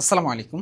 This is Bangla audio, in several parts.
আসসালামু আলাইকুম।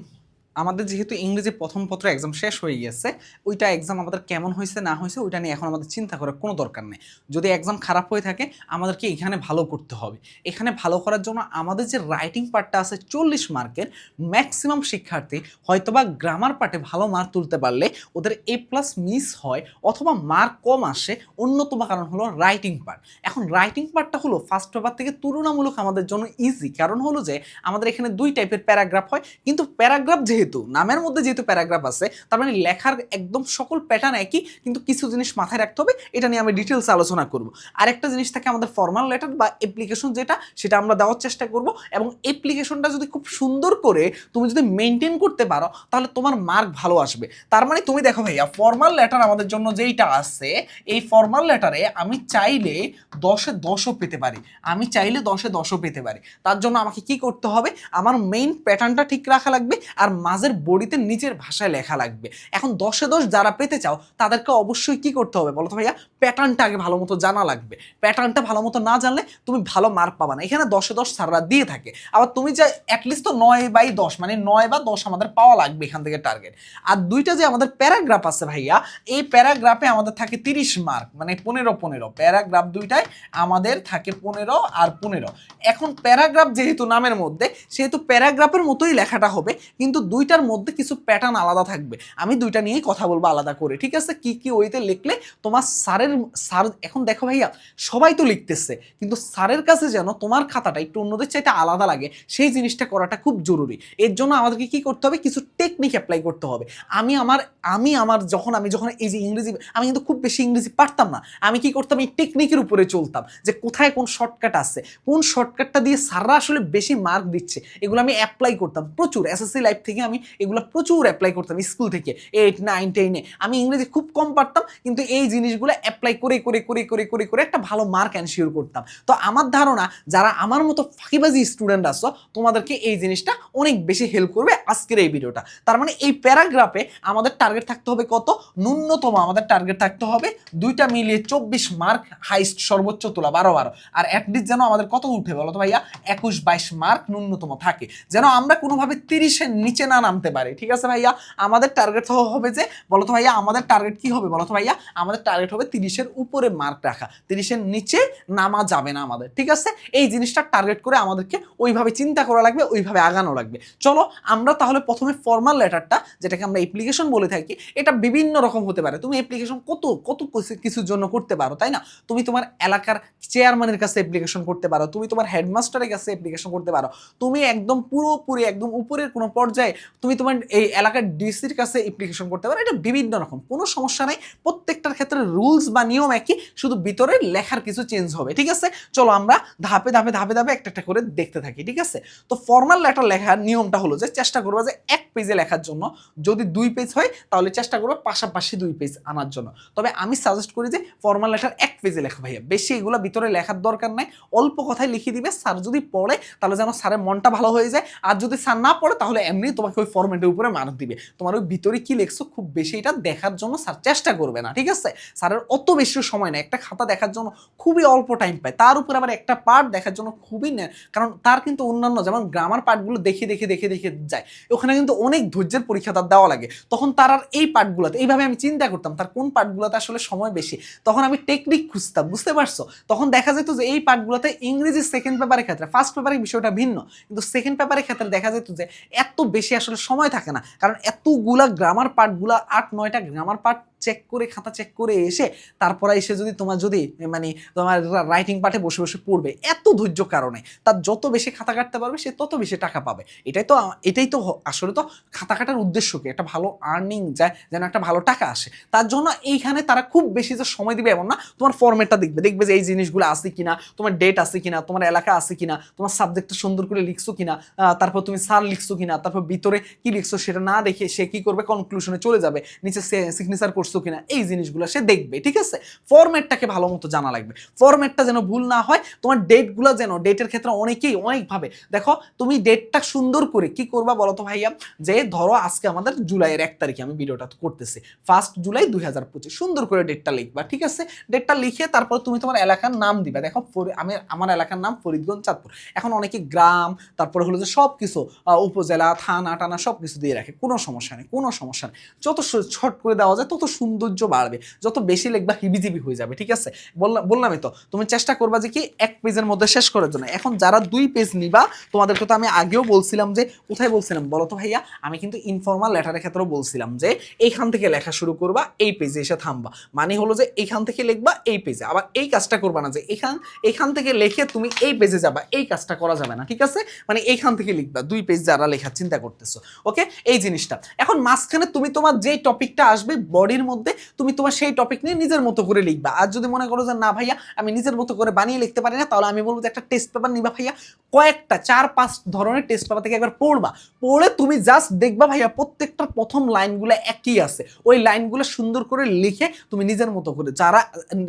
আমাদের যেহেতু ইংরেজি প্রথম পত্র এক্সাম শেষ হয়ে গেছে, ওইটা এক্সাম আমাদের কেমন হয়েছে, না হয়েছে, ওইটা নিয়ে এখন আমাদের চিন্তা করার কোনো দরকার নেই। যদি এক্সাম খারাপ হয়ে থাকে, আমাদেরকে এখানে ভালো করতে হবে। এখানে ভালো করার জন্য আমাদের যে রাইটিং পার্টটা আছে চল্লিশ মার্কের ম্যাক্সিমাম শিক্ষার্থী হয়তোবা গ্রামার পার্টে ভালো মার্ক তুলতে পারলে ওদের এ প্লাস মিস হয় অথবা মার্ক কম আসে, অন্যতম কারণ হলো রাইটিং পার্ট এখন রাইটিং পার্টটা হলো ফার্স্ট পেপার থেকে তুলনামূলক আমাদের জন্য ইজি কারণ হলো যে আমাদের এখানে দুই টাইপের প্যারাগ্রাফ হয়, কিন্তু প্যারাগ্রাফ যেহেতু নামের মধ্যে যেহেতু প্যারাগ্রাফ আছে, তার মানে লেখার একদম সকল প্যাটার্ন একই, কিন্তু কিছু জিনিস মাথায় রাখতে হবে, এটা নিয়ে আমি ডিটেলস আলোচনা করব। আরেকটা জিনিস থাকে আমাদের ফর্মাল লেটার বা অ্যাপ্লিকেশন যেটা, সেটা আমরা দেওয়ার চেষ্টা করব এবং অ্যাপ্লিকেশনটা যদি খুব সুন্দর করে তুমি যদি মেনটেন করতে পারো, তাহলে তোমার মার্ক ভালো আসবে। তার মানে তুমি দেখো ভাইয়া ফর্মাল লেটার আমাদের জন্য যেইটা আছে, এই ফর্মাল লেটারে আমি চাইলে দশে দশও পেতে পারি। আমি চাইলে দশে দশও পেতে পারি। তার জন্য আমাকে কি করতে হবে? আমার মেইন প্যাটার্নটা ঠিক রাখা লাগবে, আর মাঝের বডিতে নিচের ভাষায় লেখা লাগবে। এখন দশে দশ যারা পেতে চাও, তাদেরকে অবশ্যই কি করতে হবে বলো তো ভাইয়া? প্যাটার্নটা আগে ভালো মতো জানা লাগবে। প্যাটার্নটা ভালো মতো না জানলে তুমি ভালো মার্ক পাবা না। এখানে দশে দশ স্যাররা দিয়ে থাকে। আবার তুমি যে অ্যাটলিস্ট তো নয় বাই দশ মানে নয় বা দশ আমাদের পাওয়া লাগবে এখান থেকে টার্গেট আর দুইটা যে আমাদের প্যারাগ্রাফ আছে ভাইয়া, এই প্যারাগ্রাফে আমাদের থাকে তিরিশ মার্ক মানে পনেরো পনেরো। প্যারাগ্রাফ দুইটায় আমাদের থাকে পনেরো আর পনেরো। এখন প্যারাগ্রাফ যেহেতু নামের মধ্যে, সেহেতু প্যারাগ্রাফের মতোই লেখাটা হবে, কিন্তু দুইটার মধ্যে কিছু প্যাটার্ন আলাদা থাকবে। আমি দুইটা নিয়েই কথা বলব আলাদা করে, ঠিক আছে? কি কি ওইতে লিখলে তোমার স্যারের, স্যার, এখন দেখো ভাইয়া, সবাই তো লিখতেছে, কিন্তু স্যারের কাছে যেন তোমার খাতাটা একটু অন্যদের চাইতে আলাদা লাগে, সেই জিনিসটা করাটা খুব জরুরি। এর জন্য আমাদেরকে কি করতে হবে? কিছু টেকনিক অ্যাপ্লাই করতে হবে। আমি আমার আমি আমার যখন, আমি যখন এই যে ইংরেজি, আমি কিন্তু খুব বেশি ইংরেজি পারতাম না, আমি কি করতাম? এই টেকনিকের উপরে চলতাম, যে কোথায় কোন শর্টকাট আছে। কোন শর্টকাটটা দিয়ে স্যাররা আসলে বেশি মার্ক দিচ্ছে, এগুলো আমি অ্যাপ্লাই করতাম প্রচুর। এসএসসি লাইফ থেকে আমি এগুলো প্রচুর অ্যাপ্লাই করতাম স্কুল থেকে এইট নাইন টেনে আমি ইংরেজি খুব কম পারতাম, কিন্তু এই জিনিসগুলো অ্যাপ্লাই করে করে করে করে করে করে একটা ভালো মার্ক এনশিওর করতাম। তো আমার ধারণা, যারা আমার মতো ফাঁকিবাজি স্টুডেন্ট আছো, তোমাদেরকে এই জিনিসটা অনেক বেশি হেল্প করবে আজকের এই ভিডিওটা তার মানে এই প্যারাগ্রাফে আমাদের টার্গেট থাকতে হবে কত? ন্যূনতম আমাদের টার্গেট থাকতে হবে দুইটা মিলিয়ে চব্বিশ মার্ক হাইস্ট সর্বোচ্চ তোলা, বারো বারো। আর অ্যাটলিস্ট যেন আমাদের কত উঠে বলো তো ভাইয়া? একুশ, বাইশ মার্ক ন্যূনতম থাকে। যেন আমরা কোনোভাবে তিরিশের নিচে না নামতে পারে। ঠিক আছে ভাইয়া? আমাদের টার্গেট হবে যে বলো তো ভাইয়া, আমাদের টার্গেট কি হবে? বলো তো ভাইয়া, আমাদের টার্গেট হবে তিরিশের উপরে মার্ক রাখা। তিরিশের নিচে নামা যাবে না আমাদের। ঠিক আছে? এই জিনিসটা টার্গেট করে আমাদেরকে ওইভাবে চিন্তা করা লাগবে, ওইভাবে আগানো লাগবে। চলো, আমরা তাহলে প্রথমে ফর্মাল লেটারটা যেটাকে আমরা অ্যাপ্লিকেশন বলে থাকি, এটা বিভিন্ন রকম হতে পারে। তুমি অ্যাপ্লিকেশন কত কত কিছুর জন্য করতে পারো, তাই না? তুমি তোমার এলাকার চেয়ারম্যানের কাছে অ্যাপ্লিকেশন করতে পারো। তুমি তোমার হেডমাস্টারের কাছে অ্যাপ্লিকেশন করতে পারো। তুমি একদম পুরোপুরি, একদম উপরের কোনো পর্যায়ে তুমি তোমার এই এলাকার ডিসির কাছে অ্যাপ্লিকেশন করতে পারো। এটা বিভিন্ন রকম, কোনো সমস্যা নাই। প্রত্যেকটার ক্ষেত্রে রুলস বা নিয়ম একই, শুধু ভিতরে লেখার কিছু চেঞ্জ হবে, ঠিক আছে? চলো আমরা ধাপে ধাপে ধাপে ধাপে একটা একটা করে দেখতে থাকি, ঠিক আছে? তো ফর্মাল লেটার লেখার নিয়মটা হলো যে, চেষ্টা করব যে এক পেজে লেখার জন্য, যদি দুই পেজ হয়, তাহলে চেষ্টা করব পাশাপাশি দুই পেজ আনার জন্য। তবে আমি সাজেস্ট করি যে ফর্মাল লেটার এক পেজে লেখা ভাইয়া। বেশি এগুলো ভিতরে লেখার দরকার নাই। অল্প কথায় লিখে দিবে, স্যার যদি পড়ে, তাহলে যেন স্যারের মনটা ভালো হয়ে যায়। আর যদি স্যার না পড়ে, তাহলে এমনি তোমাকে ওই ফর্মেটের উপরে মার্ক দিবে। তোমার ওই ভিতরে কি লেখছো খুব বেশি এটা দেখার জন্য স্যার চেষ্টা করবে না, ঠিক আছে? স্যারের অত বেশি সময় নেই। একটা খাতা দেখার জন্য খুবই অল্প টাইম পায়। তার উপর আবার একটা পার্ট দেখার জন্য খুবই কারণ তার কিন্তু অন্যান্য যেমন গ্রামার পার্টগুলো দেখে দেখে দেখে দেখে যায়। ওখানে কিন্তু অনেক ধৈর্যের পরীক্ষা তার দেওয়া লাগে। তখন তার আর এই পার্টগুলোতে এইভাবে আমি চিন্তা করতাম, তার কোন পার্টগুলোতে আসলে সময় বেশি? তখন আমি টেকনিক খুঁজতাম, বুঝতে পারছ? তখন দেখা যেত যে এই পার্টগুলোতে ইংরেজি সেকেন্ড পেপারের ক্ষেত্রে ফার্স্ট পেপারের বিষয়টা ভিন্ন। কিন্তু সেকেন্ড পেপারের ক্ষেত্রে দেখা যেত যে এত বেশি সময় থাকে না। কারণ এতগুলা গ্রামার পার্টগুলা আট নয়টা গ্রামার পার্ট চেক করে, খাতা চেক করে এসে তারপরে এসে যদি তোমার যদি মানে তোমার রাইটিং পার্টে বসে বসে পড়বে, এত ধৈর্য কারণে তার যত বেশি খাতা কাটতে পারবে, সে তত বেশি টাকা পাবে। এটাই তো এটাই তো আসলে তো খাতা কাটার উদ্দেশ্য কি? একটা ভালো আর্নিং যায়, যেন একটা ভালো টাকা আসে। তার জন্য এইখানে তারা খুব বেশি যে সময় দিবে এমন না, তোমার ফর্মেটটা দেখবে। দেখবে যে এই জিনিসগুলো আছে কিনা, তোমার ডেট আছে কিনা, তোমার এলাকা আছে কিনা, তোমার সাবজেক্টটা সুন্দর করে লিখছো কিনা তারপর তুমি স্যার লিখছো কিনা, তারপর ভিতরে কি লিখছো সেটা না দেখে সে কি করবে? কনক্লুশনে চলে যাবে। নিচে সিগনেচার করছ করছ কিনা, এই জিনিসগুলো সে দেখবে, ঠিক আছে? ফরম্যাটটাকে ভালো মতো জানা লাগবে। ফরম্যাটটা যেন ভুল না হয়, তোমার ডেটগুলো যেন ডেটের ক্ষেত্রে অনেকেই অনেকভাবে দেখো, তুমি ডেটটা সুন্দর করে কি করবা বলো তো ভাইয়া? যে ধরো আজকে আমাদের জুলাইয়ের এক তারিখে আমি ভিডিওটা করতেছি। ফার্স্ট জুলাই দুই হাজার পঁচিশ, সুন্দর করে ডেটটা লিখবা, ঠিক আছে? ডেটটা লিখে তারপর তুমি তোমার এলাকার নাম দিবা। দেখো আমি, আমার এলাকার নাম ফরিদগঞ্জ, চাঁদপুর। এখন অনেকে গ্রাম, তারপরে হলো যে সব কিছু উপজেলা, থানা, টানা সব কিছু দিয়ে রাখে। কোনো সমস্যা নেই, কোনো সমস্যা নেই। যত ছট করে দেওয়া যায়, তত সৌন্দর্য বাড়বে। যত বেশি লিখবা, হিবিজিবি হয়ে যাবে, ঠিক আছে? বললাম বললামই তো, তুমি চেষ্টা করবা যে কি এক পেজের মধ্যে শেষ করার জন্য। এখন যারা দুই পেজ নিবা, তোমাদেরকে তো আমি আগেও বলছিলাম যে, কোথায় বলছিলাম? বলো তো ভাইয়া, আমি কিন্তু ইনফর্মাল লেটারের ক্ষেত্রেও বলছিলাম যে, এইখান থেকে লেখা শুরু করবা, এই পেজে এসে থামবা। মানে হলো যে, এইখান থেকে লিখবা, এই পেজে আবার এই কাজটা করবা না যে, এখান এখান থেকে লিখে তুমি এই পেজে যাবা, এই কাজটা করা যাবে না, ঠিক আছে? মানে এইখান থেকে লিখবা, দুই পেজ যারা লেখার চিন্তা করতেছো। ওকে এই জিনিসটা। এখন মাঝখানে তুমি তোমার যেই টপিকটা আসবে বডির মধ্যে তুমি তোমার সেই টপিক নিয়ে নিজের মতো করে লিখবা। আর যদি মনে করো যে, না ভাইয়া, আমি নিজের মতো করে বানিয়ে লিখতে পারি না তাহলে আমি বলব যে, একটা টেস্ট পেপার নিবা ভাইয়া। কয়েকটা, চার, পাঁচ ধরনের টেস্ট পেপার থেকে একবার পড়বা। পড়ে তুমি জাস্ট দেখবা ভাইয়া প্রত্যেকটার প্রথম লাইনগুলো একই আছে। ওই লাইনগুলো সুন্দর করে লিখে তুমি নিজের মতো করে যারা,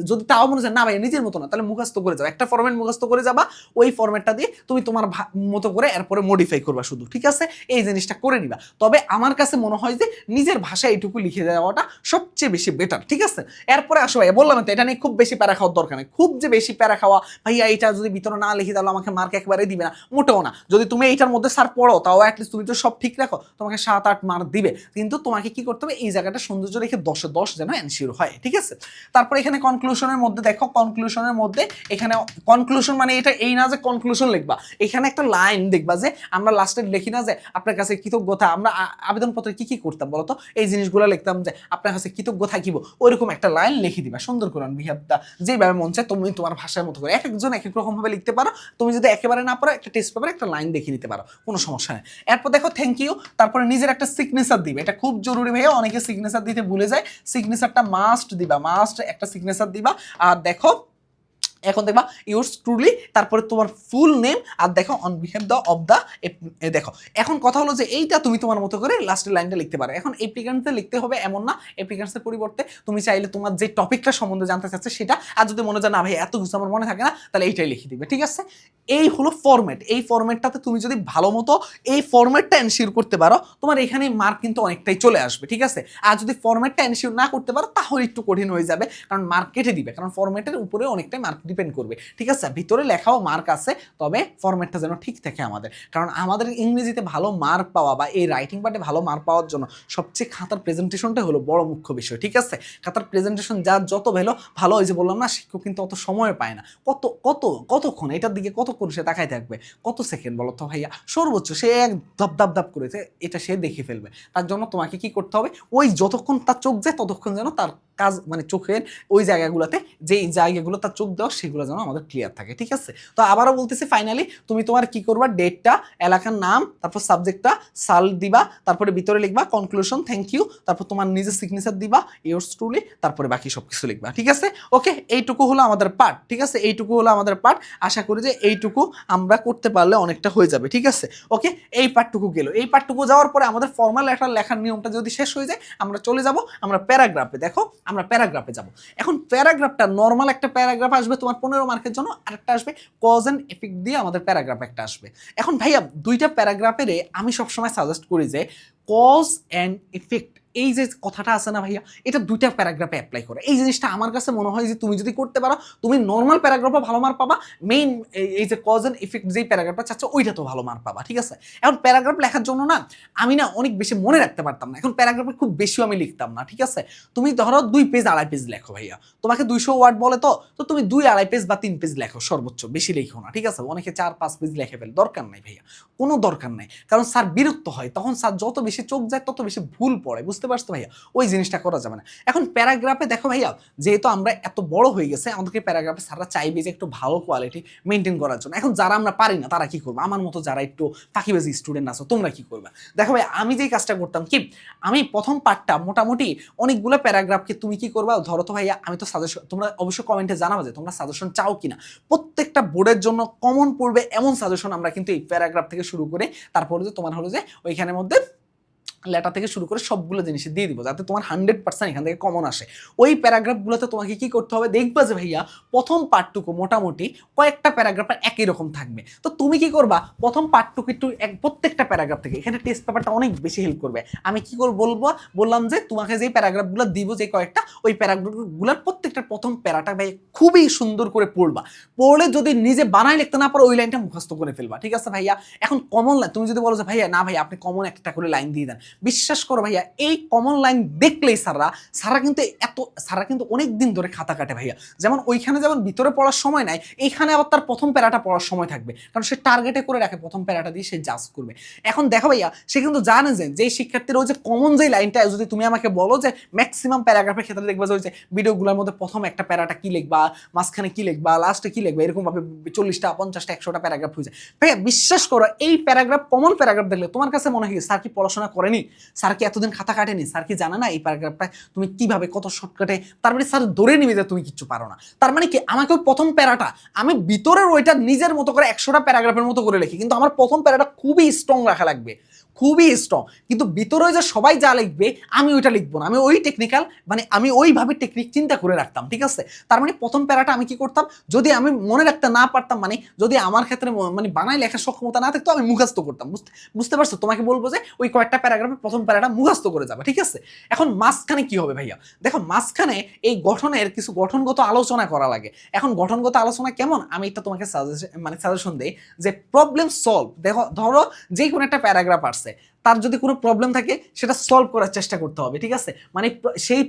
যদি তাও মনে হয় না ভাইয়া নিজের মতো না, তাহলে মুখস্থ করে যাও। একটা ফরম্যাট মুখস্থ করে যাবা, ওই ফরম্যাটটা দিয়ে তুমি তোমার মতো করে এরপরে মডিফাই করবা শুধু, ঠিক আছে? এই জিনিসটা করে নিবা। তবে আমার কাছে মনে হয় যে নিজের ভাষায় এইটুকু লিখে দেওয়াটা সবচেয়ে বেশি বেটার ঠিক আছে? এরপরে আসো ভাইয়া বললাম তো, এটা নিয়ে খুব বেশি প্যারা খাওয়ার দরকার নেই। খুব যে বেশি প্যারা খাওয়া, ভাইয়া এটা যদি ভিতরে না লিখে তাহলে আমাকে মার্ক একবারে দিবে না। মোটেও না। যদি তুমি এইটার মধ্যে স্যার পড়ো, তাও অ্যাটলিস্ট তুমি তো সব ঠিক রাখো। তোমাকে সাত, আট মার্ক দিবে। কিন্তু তোমাকে কি করতে হবে? এই জায়গাটা সৌন্দর্য রেখে দশে, দশ যেন এনশিওর হয়, ঠিক আছে? তারপর এখানে কনক্লুশনের মধ্যে দেখো কনক্লুশনের মধ্যে এখানে কনক্লুশন মানে এটা এই না যে কনক্লুশন লিখবা, এখানে একটা লাইন দেখবা যে আমরা লাস্টে লিখি না যে আপনার কাছে কৃতজ্ঞতা, আমরা আবেদনপত্রে কি কি করতাম বলতো? এই জিনিসগুলো লিখতাম যে আপনার কাছে কৃতজ্ঞ থাকিব, ওইরকম একটা লাইন লিখে দিবা, সুন্দর করে বিহেভটা যেভাবে মন চায় তুমি তোমার ভাষার মতো করে এক একজন এক এক রকম ভাবে লিখতে পারো। তুমি যদি একেবারে না পারো, একটা টেস্ট পেপারে একটা লাইন দেখে নিতে পারো, কোনো সমস্যা নেই। এরপর দেখো থ্যাংক ইউ তারপরে নিজের একটা সিগনেচার দিবে। এটা খুব জরুরি ভাইয়া, অনেকে সিগনেচার দিতে ভুলে যায়। সিগনেচারটা মাস্ট দিবা মাস্ট একটা সিগনেচার দিবা। আর দেখো এখন দেখবা ইউর্স ট্রুলি তারপরে তোমার ফুল নেম আর দেখো on behave the of the দেখো। এখন কথা হলো যে, এইটা তুমি তোমার মতো করে লাস্টের লাইনটা লিখতে পারো। এখন এপ্লিকান্টে লিখতে হবে এমন না। এপ্লিকান্টসের পরিবর্তে তুমি চাইলে তোমার যে টপিকটা সম্বন্ধে জানতে চাচ্ছে সেটা, আর যদি মনে যায় না ভাই, এত কিছু আমার মনে থাকে না, তাহলে এইটাই লিখে দিবে, ঠিক আছে? এই হলো ফরম্যাট এই ফরম্যাটটাতে তুমি যদি ভালো মতো এই ফরম্যাটটা এনশিওর করতে পারো, তোমার এখানে মার্ক কিন্তু অনেকটাই চলে আসবে, ঠিক আছে? আর যদি ফরম্যাটটা এনশিওর না করতে পারো, তাহলে একটু কঠিন হয়ে যাবে, কারণ মার্ক কেটে দিবে। কারণ ফরম্যাটের উপরে অনেকটাই মার্ক ডিপেন্ড করবে। ঠিক আছে? ভিতরে লেখাও মার্ক আছে, তবে ফরম্যাটটা যেন ঠিক থাকে আমাদের। কারণ আমাদের ইংরেজিতে ভালো মার্ক পাওয়া বা এই রাইটিং পার্টে ভালো মার্ক পাওয়ার জন্য সবচেয়ে খাতার প্রেজেন্টেশনটা হলো বড় মুখ্য বিষয়, ঠিক আছে? খাতার প্রেজেন্টেশন যার যত ভালো ভালো ওই যে বললাম না শিক্ষক কিন্তু অত সময় পায় না। কত কত, কতক্ষণ, এটার দিকে কতক্ষণ সে তাকায় থাকবে? কত সেকেন্ড বলো তো ভাইয়া? সর্বোচ্চ সে এক ধপ, ধাপ ধাপ করেছে এটা সে দেখে ফেলবে। তার জন্য তোমাকে কি করতে হবে? ওই যতক্ষণ তার চোখ যায়, ততক্ষণ যেন তার কাজ মানে চোখের ওই জায়গাগুলোতে, যেই জায়গাগুলো তার চোখ দেওয়া, সেগুলো যেন আমাদের ক্লিয়ার থাকে, ঠিক আছে? তো আবারও বলতেছি ফাইনালি তুমি তোমার কি করবা? ডেটটা এলাকার নাম, তারপর সাবজেক্টটা সাল দিবা, তারপরে ভিতরে লিখবা কনক্লুশন থ্যাংক ইউ তারপর তোমার নিজের সিগনেচার দিবা ইয়োর্স ট্রুলি তারপরে বাকি সব কিছু লিখবা, ঠিক আছে? ওকে এইটুকু হলো আমাদের পার্ট ঠিক আছে? এইটুকু হলো আমাদের পার্ট আশা করি যে এইটুকু আমরা করতে পারলে অনেকটা হয়ে যাবে, ঠিক আছে? ওকে এই পার্টটুকু গেল। এই পার্টটুকু যাওয়ার পরে আমাদের ফর্মাল লেটার লেখার নিয়মটা যদি শেষ হয়ে যায়, আমরা চলে যাব, আমরা প্যারাগ্রাফে দেখো আমরা প্যারাগ্রাফে যাব। এখন প্যারাগ্রাফটা নর্মাল একটা প্যারাগ্রাফ আসবে, তোমার পনেরো মার্কের জন্য আরেকটা আসবে কজ অ্যান্ড এফেক্ট দিয়ে আমাদের প্যারাগ্রাফ একটা আসবে। এখন ভাইয়া, দুইটা প্যারাগ্রাফের আমি সবসময় সাজেস্ট করি যে কজ অ্যান্ড এফেক্ট এই যে কথাটা আছে না ভাইয়া, এটা দুইটা প্যারাগ্রাফে অ্যাপ্লাই করে। এই জিনিসটা আমার কাছে মনে হয় যে তুমি যদি করতে পারো, তুমি নর্মাল প্যারাগ্রাফও ভালো মার্ক পাবা মেইন এই যে কজ অ্যান্ড ইফেক্ট যেই প্যারাগ্রাফটা চাচ্ছ, ওইটা তো ভালো মার্ক পাবা, ঠিক আছে? এখন প্যারাগ্রাফ লেখার জন্য না, আমি না অনেক বেশি মনে রাখতে পারতাম না। এখন প্যারাগ্রাফে খুব বেশিও আমি লিখতাম না, ঠিক আছে? তুমি ধরো দুই পেজ আড়াই পেজ লেখো ভাইয়া। তোমাকে দুইশো ওয়ার্ড বলে তো তো তুমি দুই, আড়াই পেজ বা তিন পেজ লেখো সর্বোচ্চ, বেশি লেখো না, ঠিক আছে? অনেকে চার, পাঁচ পেজ লেখে ফেলে, দরকার নাই ভাইয়া। কোনো দরকার নাই। কারণ স্যার বিরক্ত হয়, তখন স্যার যত বেশি চোখ যায়, তত বেশি ভুল পড়ে, বুঝতে পারছ ভাইয়া? ওই জিনিসটা করা যাবে না। এখন প্যারাগ্রাফে দেখো ভাইয়া, যেহেতু আমরা এত বড় হয়ে গেছে, আমাদেরকে প্যারাগ্রাফে স্যাররা চাইবে যে একটু ভালো কোয়ালিটি মেনটেন করার জন্য। এখন যারা আমরা পারি না, তারা কি করবে? আমার মতো যারা একটু ফাঁকিবাজি স্টুডেন্ট আছো, তোমরা কি করবে? দেখো ভাই আমি যেই কাজটা করতাম কি, আমি প্রথম পার্টটা মোটামুটি অনেকগুলো প্যারাগ্রাফকে তুমি কি করবা? ধরো তো ভাইয়া, আমি তো সাজেশন তোমরা অবশ্যই কমেন্টে জানাব যে তোমরা সাজেশন চাও কিনা। প্রত্যেকটা বোর্ডের জন্য কমন পড়বে এমন সাজেশন আমরা কিন্তু এই প্যারাগ্রাফ থেকে শুরু করে তারপরে যে তোমার হলো যে ওইখানের মধ্যে লেটার থেকে শুরু করে সবগুলো জিনিস দিয়ে দিব, যাতে তোমার হান্ড্রেড পার্সেন্ট এখান থেকে কমন আসে। ওই প্যারাগ্রাফগুলোতে তোমাকে কি করতে হবে? দেখবা যে ভাইয়া, প্রথম পার্টটুকু মোটামুটি কয়েকটা প্যারাগ্রাফ একই রকম থাকবে। তো তুমি কি করবা? প্রথম পার্টটুকু একটু এক, প্রত্যেকটা প্যারাগ্রাফ থেকে। এখানে টেস্ট পেপারটা অনেক বেশি হেল্প করবে। আমি কি করব বলব, বললাম যে তোমাকে যে প্যারাগ্রাফগুলো দিব যে কয়েকটা, ওই প্যারাগ্রাফগুলোর প্রত্যেকটা প্রথম প্যারাটা ভাই খুবই সুন্দর করে পড়বা। পড়লে যদি নিজে বানাই লিখতে না পারো, ওই লাইনটা মুখস্থ করে ফেলবা। ঠিক আছে ভাইয়া? এখন কমন লাইন তুমি যদি বলো যে ভাইয়া, না ভাইয়া, আপনি কমন একটা করে লাইন দিয়ে দেন। বিশ্বাস করো ভাইয়া, এই কমন লাইন দেখলেই সারা সারা কিন্তু এত সারা কিন্তু অনেক দিন ধরে খাতা কাটে ভাইয়া। যেমন ওইখানে যেমন ভিতরে পড়ার সময় নাই, এইখানে আবার তার প্রথম প্যারাটা পড়ার সময় থাকবে। কারণ সে টার্গেটে করে রাখে, প্রথম প্যারাটা দিয়ে সে জাজ করবে। এখন দেখো ভাইয়া, সে কিন্তু জানে যে, যেই শিক্ষার্থীরা ওই যে কমন যে লাইনটা যদি তুমি আমাকে বলো যে ম্যাক্সিমাম প্যারাগ্রাফের ক্ষেত্রে দেখবে যে, ওই যে ভিডিওগুলোর মধ্যে প্রথম একটা প্যারাটা কি লিখবা, মাঝখানে কি লিখবা লাস্টে কি লিখবা, এরকমভাবে চল্লিশটা, পঞ্চাশটা, একশোটা প্যারাগ্রাফ হয়ে যায়। ভাইয়া, বিশ্বাস করো, এই প্যারাগ্রাফ কমন প্যারাগ্রাফ দেখলে তোমার কাছে মনে হয় স্যার কি পড়াশোনা করেনি? স্যার কি এতদিন খাতা কাটেনি, স্যার কি জানা না এই প্যারাগ্রাফটা তুমি কীভাবে কত শর্টকাটে তার মানে স্যার ধরে নিবে যে তুমি কিচ্ছু পারো না। তার মানে কি, আমাকে ওই প্রথম প্যারাটা, আমি ভিতরের ওইটা নিজের মতো করে একশোটা প্যারাগ্রাফের মতো করে লিখি, কিন্তু আমার প্রথম প্যারাটা খুবই স্ট্রং রাখা লাগবে। খুবই স্ট্রং কিন্তু ভিতরে যে সবাই যা লিখবে, আমি ওইটা লিখব না। আমি ওই টেকনিক্যাল মানে আমি ওইভাবে টেকনিক চিন্তা করে রাখতাম, ঠিক আছে? তার মানে প্রথম প্যারাটা আমি কি করতাম? যদি আমি মনে রাখতে না পারতাম মানে যদি আমার ক্ষেত্রে মানে বানাই লেখার সক্ষমতা না থাকতো, আমি মুখস্থ করতাম। বুঝতে বুঝতে পারছ? তোমাকে বলব যে ওই কয়েকটা প্যারাগ্রাফে প্রথম প্যারাটা মুখস্থ করে যাবে, ঠিক আছে? এখন মাঝখানে কি হবে ভাইয়া? দেখো, মাঝখানে এই গঠনের কিছু গঠনগত আলোচনা করা লাগে। এখন গঠনগত আলোচনা কেমন? আমি এটা তোমাকে সাজেশন মানে সাজেশন দেই যে প্রবলেম সলভ দেখো, ধরো যে কোনো একটা প্যারাগ্রাফ আসছে তার যদি কোনো প্রবলেম থাকে, সেটা সলভ করার চেষ্টা করতে হবে, ঠিক আছে? মানে সেই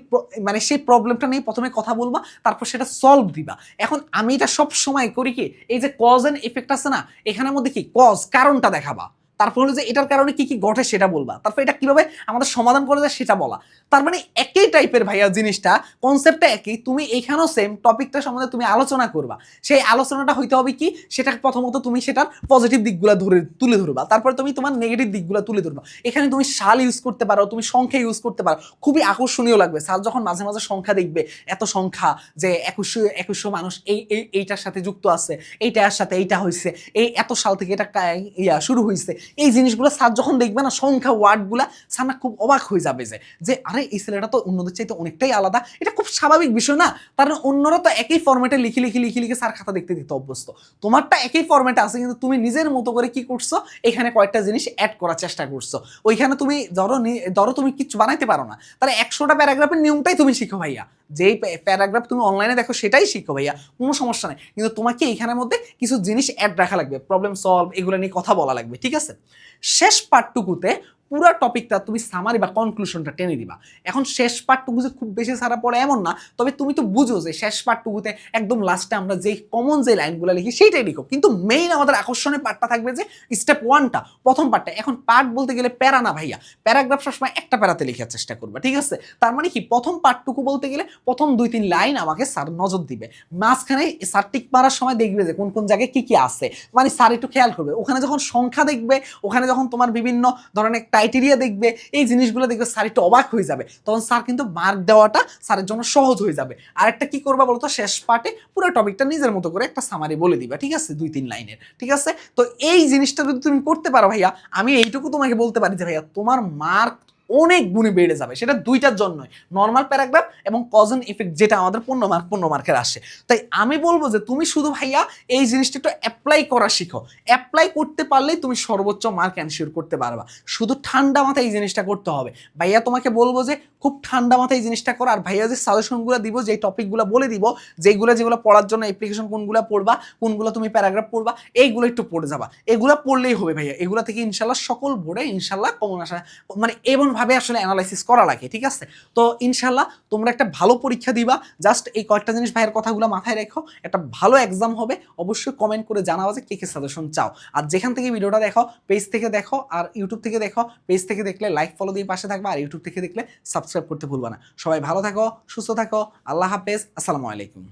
মানে সেই প্রবলেমটা নিয়ে প্রথমে কথা বলবা, তারপর সেটা সলভ দিবা। এখন আমি এটা সব সময় করি কি, এই যে কজ অ্যান্ড এফেক্ট আছে না, এখানের মধ্যে কি? কজ কারণটা দেখাবা। তারপর হলো যে এটার কারণে কি কি ঘটে সেটা বলবা। তারপর এটা কীভাবে আমাদের সমাধান করা যায় সেটা বলা। তার মানে একই টাইপের ভাইয়া জিনিসটা কনসেপ্টটা একই, তুমি এইখানেও সেম টপিকটা সম্বন্ধে তুমি আলোচনা করবা। সেই আলোচনাটা হইতে হবে কি? সেটা প্রথমত তুমি সেটার পজিটিভ দিকগুলো ধরে, তুলে ধরবা। তারপর তুমি তোমার নেগেটিভ দিকগুলো তুলে ধরবা। এখানে তুমি সাল ইউজ করতে পারো, তুমি সংখ্যা ইউজ করতে পারো। খুবই আকর্ষণীয় লাগবে। সাল যখন মাঝে মাঝে সংখ্যা দেখবে, এত সংখ্যা যে একুশশো একুশশো মানুষ এই এই, এইটার সাথে যুক্ত আছে এইটার সাথে এইটা হয়েছে এই এত সাল থেকে এটা ইয়া শুরু হয়েছে এই জিনিসগুলো স্যার যখন দেখবে না, সংখ্যা ওয়ার্ডগুলা স্যার না খুব অবাক হয়ে যাবে যে যে আরে এই ছেলেটা তো অন্যদের চাইতে অনেকটাই আলাদা। এটা খুব স্বাভাবিক বিষয় না। কারণ অন্যরা তো একই ফর্মেটে লিখি লিখি লিখি, লিখে স্যার খাতা দেখতে দিতে অভ্যস্ত। তোমারটা একই ফর্মেটে আছে, কিন্তু তুমি নিজের মতো করে কি করছ? এখানে কয়েকটা জিনিস অ্যাড করার চেষ্টা করছ। ওইখানে তুমি ধরো ধরো তুমি কিছু বানাইতে পারো না। তাহলে একশোটা প্যারাগ্রাফের নিয়মটাই তুমি শিখো ভাইয়া। যেই প্যারাগ্রাফ তুমি অনলাইনে দেখো, সেটাই শিখো ভাইয়া। কোনো সমস্যা নেই। কিন্তু তোমাকে এইখানের মধ্যে কিছু জিনিস অ্যাড রাখা লাগবে। প্রবলেম সলভ এগুলো নিয়ে কথা বলা লাগবে, ঠিক আছে? শেষ পার্টটুকুতে পুরো টপিকটা তুমি সামারি বা কনক্লুশনটা টেনে দিবা। এখন শেষ পার্টটুকু যে খুব বেশি সারা পড়ে এমন না, তবে তুমি তো বুঝো যে শেষ পার্টটুকুতে একদম লাস্টে আমরা যেই কমন যে লাইনগুলো লিখি সেইটাই লিখো। কিন্তু মেইন আমাদের আকর্ষণের পার্টটা থাকবে যে স্টেপ ওয়ানটা প্রথম পার্টটা এখন পার্ট বলতে গেলে প্যারা না ভাইয়া, প্যারাগ্রাফ সবসময় একটা প্যারাতে লেখার চেষ্টা করবে, ঠিক আছে? তার মানে কি? প্রথম পার্টটুকু বলতে গেলে প্রথম দুই তিন লাইন আমাকে স্যার নজর দিবে। মাঝখানে স্যার টিক মারার সময় দেখবে যে কোন কোন জায়গায় কি কি আছে। মানে স্যার একটু খেয়াল করবে। ওখানে যখন সংখ্যা দেখবে, ওখানে যখন তোমার বিভিন্ন ধরনের ক্রাইটেরিয়া দেখবে, এই জিনিসগুলো দেখবে স্যার একটু অবাক হয়ে যাবে। তখন স্যার কিন্তু মার্ক দেওয়াটা স্যারের জন্য সহজ হয়ে যাবে। আর একটা কি করবা বলতো? শেষ পার্টে পুরো টপিকটা নিজের মতো করে একটা সামারি বলে দিবা, ঠিক আছে? দুই তিন লাইনের, ঠিক আছে? তো এই জিনিসটা যদি তুমি করতে পারো ভাইয়া, আমি এইটুকু তোমাকে বলতে পারি যে ভাইয়া, তোমার মার্ক অনেক গুণে বেড়ে যাবে। সেটা দুইটার জন্যই। নর্মাল প্যারাগ্রাফ এবং কজন ইফেক্ট যেটা আমাদের পূর্ণ মার্ক পূর্ণ মার্কের আসে। তাই আমি বলব যে তুমি শুধু ভাইয়া এই জিনিসটা একটু অ্যাপ্লাই করা শিখো। অ্যাপ্লাই করতে পারলেই তুমি সর্বোচ্চ মার্ক এনশিওর করতে পারবা। শুধু ঠান্ডা মাথায় এই জিনিসটা করতে হবে। ভাইয়া তোমাকে বলব যে খুব ঠান্ডা মাথায় এই জিনিসটা করো। আর ভাইয়া যে সাজেশনগুলো দিব যে টপিকগুলো বলে দিব যেগুলো যেগুলো পড়ার জন্য অ্যাপ্লিকেশন কোনগুলো পড়বা, কোনগুলো তুমি প্যারাগ্রাফ পড়বা, এইগুলো একটু পড়ে যাবা। এগুলো পড়লেই হবে ভাইয়া। এগুলো থেকে ইনশাল্লাহ সকল বোর্ডে ইনশাল্লাহ কমন আসা মানে এমনভাবে আসলে অ্যানালাইসিস করা লাগে, ঠিক আছে? তো ইনশাল্লাহ তোমরা একটা ভালো পরীক্ষা দিবা। জাস্ট এই কয়েকটা জিনিস ভাইয়ের কথাগুলো মাথায় রেখো। একটা ভালো এক্সাম হবে। অবশ্যই কমেন্ট করে জানাও যে কে কে সাজেশন চাও। আর যেখান থেকে ভিডিওটা দেখো পেজ থেকে দেখো, আর ইউটিউব থেকে দেখো পেজ থেকে দেখলে লাইক ফলো দিয়ে পাশে থাকবা। আর ইউটিউব থেকে দেখলে সাবস্ক্রাইব করতে ভুলবা না। সবাই ভালো থাকো, সুস্থ থাকো। আল্লাহ হাফেজ। আসসালামু আলাইকুম।